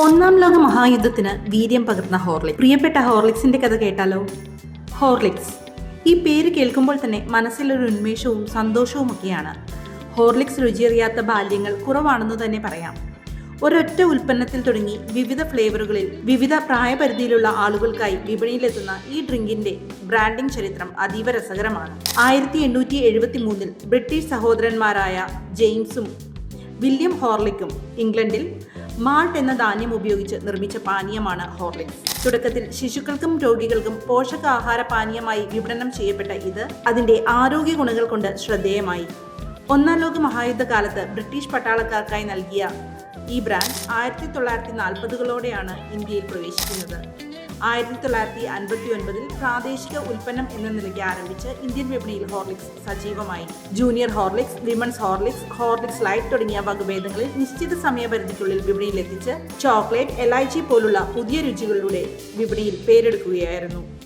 ഒന്നാം ലോക മഹായുദ്ധത്തിന് വീര്യം പകർന്ന ഹോർലിക്സ്. പ്രിയപ്പെട്ട ഹോർലിക്സിന്റെ കഥ കേട്ടാലോ? ഹോർലിക്സ്. ഈ പേര് കേൾക്കുമ്പോൾ തന്നെ മനസ്സിലൊരു ഉന്മേഷവും സന്തോഷവും ഒക്കെയാണ് ഹോർലിക്സ് രുചിയറിയാത്ത ബാല്യങ്ങൾ കുറവാണെന്ന് തന്നെ പറയാം. ഒരൊറ്റ ഉൽപ്പന്നത്തിൽ തുടങ്ങി വിവിധ ഫ്ലേവറുകളിൽ വിവിധ പ്രായപരിധിയിലുള്ള ആളുകൾക്കായി വിപണിയിലെത്തുന്ന ഈ ഡ്രിങ്കിന്റെ ബ്രാൻഡിംഗ് ചരിത്രം അതീവ രസകരമാണ്. ആയിരത്തി എണ്ണൂറ്റി എഴുപത്തി മൂന്നിൽ ബ്രിട്ടീഷ് സഹോദരന്മാരായ ജെയിംസും വില്യം ഹോർലിക്കും ഇംഗ്ലണ്ടിൽ മാൾട്ട് എന്ന ധാന്യം ഉപയോഗിച്ച് നിർമ്മിച്ച പാനീയമാണ് ഹോർലിക്സ്. തുടക്കത്തിൽ ശിശുക്കൾക്കും രോഗികൾക്കും പോഷകാഹാര പാനീയമായി വിപണനം ചെയ്യപ്പെട്ട ഇത് അതിന്റെ ആരോഗ്യ ഗുണങ്ങൾ കൊണ്ട് ശ്രദ്ധേയമായി. ഒന്നാം ലോക മഹായുദ്ധ മഹായുദ്ധകാലത്ത് ബ്രിട്ടീഷ് പട്ടാളക്കാർക്കായി നൽകിയ ഈ ബ്രാൻഡ് ആയിരത്തി തൊള്ളായിരത്തി നാൽപ്പതുകളോടെയാണ് ഇന്ത്യയിൽ പ്രവേശിക്കുന്നത്. ആയിരത്തി തൊള്ളായിരത്തി അൻപത്തി ഒൻപതിൽ പ്രാദേശിക ഉൽപ്പന്നം എന്ന നിലയ്ക്ക് ആരംഭിച്ച് ഇന്ത്യൻ വിപണിയിൽ ഹോർലിക്സ് സജീവമായി. Junior Horlicks women's Horlicks Horlicks light തുടങ്ങിയ വകഭേദങ്ങളിൽ നിശ്ചിത സമയപരിധിക്കുള്ളിൽ വിപണിയിൽ എത്തിച്ച് ചോക്ലേറ്റ് എലൈച്ചി പോലുള്ള പുതിയ രുചികളിലൂടെ വിപണിയിൽ പേരെടുക്കുകയായിരുന്നു.